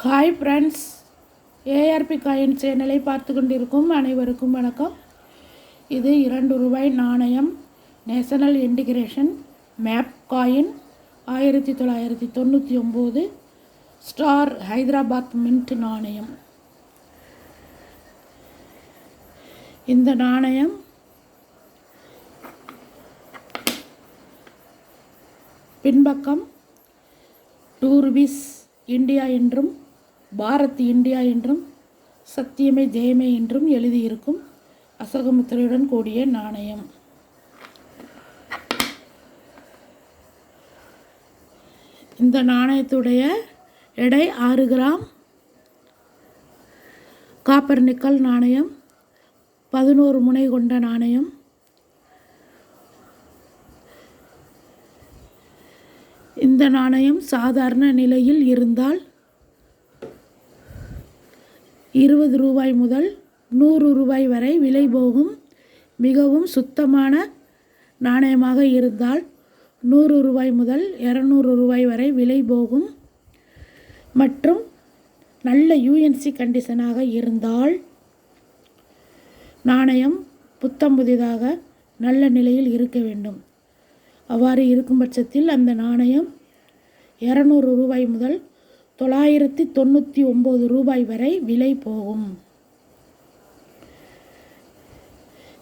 Hi friends ARP coin சேனலை பார்த்து கொண்டிருக்கும் அனைவருக்கும் வணக்கம். இது இரண்டு ரூபாய் நாணயம் நேஷனல் இன்டிகிரேஷன் மேப் காயின் ஆயிரத்தி தொள்ளாயிரத்தி தொண்ணூற்றி ஒம்பது ஸ்டார் ஹைதராபாத் மின்ட் நாணயம். இந்த நாணயம் பின்பக்கம் டூ ருபீஸ் இந்தியா என்றும் பாரத் இந்தியா என்றும் சத்தியமே ஜெயமே என்றும் எழுதியிருக்கும் அசோகமுத்திரையுடன் கூடிய நாணயம். இந்த நாணயத்துடைய எடை ஆறு கிராம். காப்பர் நிக்கல் நாணயம் பதினோரு முனை கொண்ட நாணயம். இந்த நாணயம் சாதாரண நிலையில் இருந்தால் இருபது ரூபாய் முதல் நூறு ரூபாய் வரை விலை போகும். மிகவும் சுத்தமான நாணயமாக இருந்தால் நூறு ரூபாய் முதல் இரநூறு ரூபாய் வரை விலை போகும். மற்றும் நல்ல யூஎன்சி கண்டிஷனாக இருந்தால் நாணயம் புத்தம் புதிதாக நல்ல நிலையில் இருக்க வேண்டும். அவ்வாறு இருக்கும் பட்சத்தில் அந்த நாணயம் இரநூறு ரூபாய் முதல் தொள்ளாயிரத்தி தொண்ணூற்றி ஒம்பது ரூபாய் வரை விலை போகும்.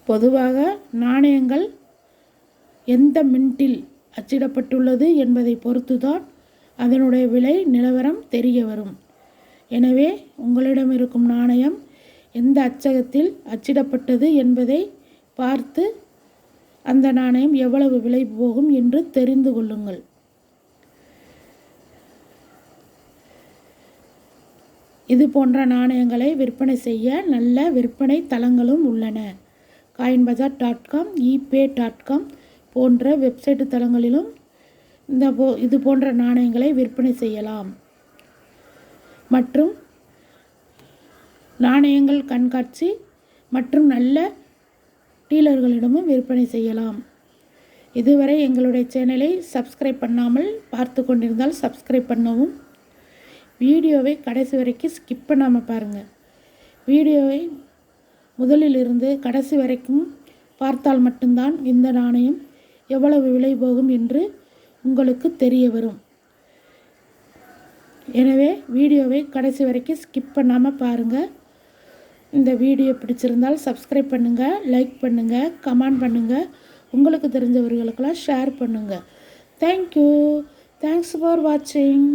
பொதுவாக நாணயங்கள் எந்த மின்ட்டில் அச்சிடப்பட்டுள்ளது என்பதை பொறுத்துதான் அதனுடைய விலை நிலவரம் தெரிய வரும். எனவே உங்களிடம் இருக்கும் நாணயம் எந்த அச்சகத்தில் அச்சிடப்பட்டது என்பதை பார்த்து அந்த நாணயம் எவ்வளவு விலை போகும் என்று தெரிந்து கொள்ளுங்கள். இது போன்ற நாணயங்களை விற்பனை செய்ய நல்ல விற்பனை தளங்களும் உள்ளன. Coin bazaar dot com eBay dot com போன்ற வெப்சைட்டு தளங்களிலும் இந்த போ இது போன்ற நாணயங்களை விற்பனை செய்யலாம். மற்றும் நாணயங்கள் கண்காட்சி மற்றும் நல்ல டீலர்களிடமும் விற்பனை செய்யலாம். இதுவரை எங்களுடைய சேனலை சப்ஸ்கிரைப் பண்ணாமல் பார்த்து கொண்டிருந்தால் சப்ஸ்கிரைப் பண்ணவும் வீடியோவை கடைசி வரைக்கும் ஸ்கிப் பண்ணாமல் பாருங்கள் வீடியோவை முதலில் இருந்து கடைசி வரைக்கும் பார்த்தால் மட்டும்தான் இந்த நாணயம் எவ்வளவு விலை போகும் என்று உங்களுக்கு தெரிய வரும். எனவே வீடியோவை கடைசி வரைக்கும் ஸ்கிப் பண்ணாமல் பாருங்கள் இந்த வீடியோ பிடிச்சிருந்தால் சப்ஸ்கிரைப் பண்ணுங்கள் லைக் பண்ணுங்கள் கமெண்ட் பண்ணுங்கள் உங்களுக்கு தெரிஞ்சவர்களுக்கெல்லாம் ஷேர் பண்ணுங்கள் தேங்க்யூ தேங்க்ஸ் ஃபார் வாட்சிங்